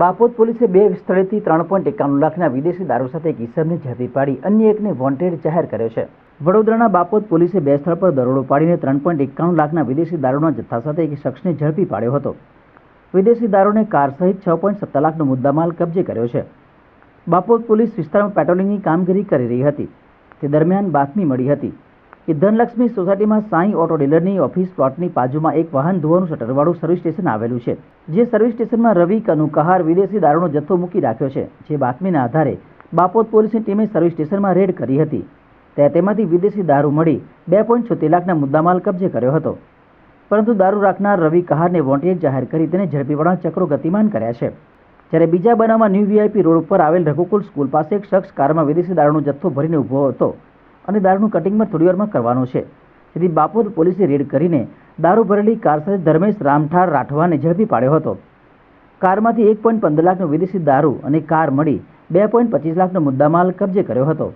બાપોદ પોલીસે બે સ્થળેથી ત્રણ પોઈન્ટ એકાણું લાખના વિદેશી દારૂ સાથે એક ઈસમને ઝડપી પાડી અન્ય એકને વોન્ટેડ જાહેર કર્યો છે. વડોદરાના બાપોદ પોલીસે બે સ્થળ પર દરોડો પાડીને ત્રણ પોઈન્ટ એકાણું લાખના વિદેશી દારૂના જથ્થા સાથે એક શખ્સને ઝડપી પાડ્યો હતો. વિદેશી દારૂને કાર સહિત છ પોઈન્ટ સત્તર લાખનો મુદ્દામાલ કબજે કર્યો છે. બાપોદ પોલીસ વિસ્તારમાં પેટ્રોલિંગની કામગીરી કરી રહી હતી. તે દરમિયાન બાતમી મળી હતી. કે ધનલક્ષ્મી સોસાયટીમાં સાંઈ ઓટો ડીલરની ઓફિસ પ્લોટની બાજુમાં એક વાહન ધોવાનું શટરવાળું સર્વિસ સ્ટેશન આવેલું છે, જે સર્વિસ સ્ટેશનમાં રવિ, કનુ, કહાર, વિદેશી દારૂનો જથ્થો મૂકી રાખ્યો છે, જે બાતમીના આધારે બાપોદ પોલીસની ટીમે સર્વિસ સ્ટેશનમાં રેડ કરી હતી. ત્યાં તેમાંથી વિદેશી દારૂ મળી બે પોઈન્ટ છોતેર લાખના મુદ્દામાલ કબજે કર્યો હતો. પરંતુ દારૂ રાખનાર રવિ, કહારને વોન્ટેડ જાહેર કરી તેને ઝડપી પાડવાના ચક્રો ગતિમાન કર્યા છે. જ્યારે બીજા બનાવમાં ન્યૂ વીઆઈપી રોડ ઉપર આવેલ રઘુકુલ સ્કૂલ પાસે એક શખ્સ કારમાં વિદેશી દારૂનો જથ્થો ભરીને ઊભો હતો. અને દારૂનું કટિંગમાં થોડી વારમાં કરવાનો છે. જેથી બાપોદ પોલીસે રેડ કરીને દારૂ ભરેલી કાર સાથે ધર્મેશ રામઠાર રાઠવાને ઝડપી પાડ્યો હતો. કારમાંથી એક પોઈન્ટ પંદર લાખનો વિદેશી દારૂ અને કાર મળી બે પોઈન્ટ પચીસ લાખનો મુદ્દામાલ કબજે કર્યો હતો.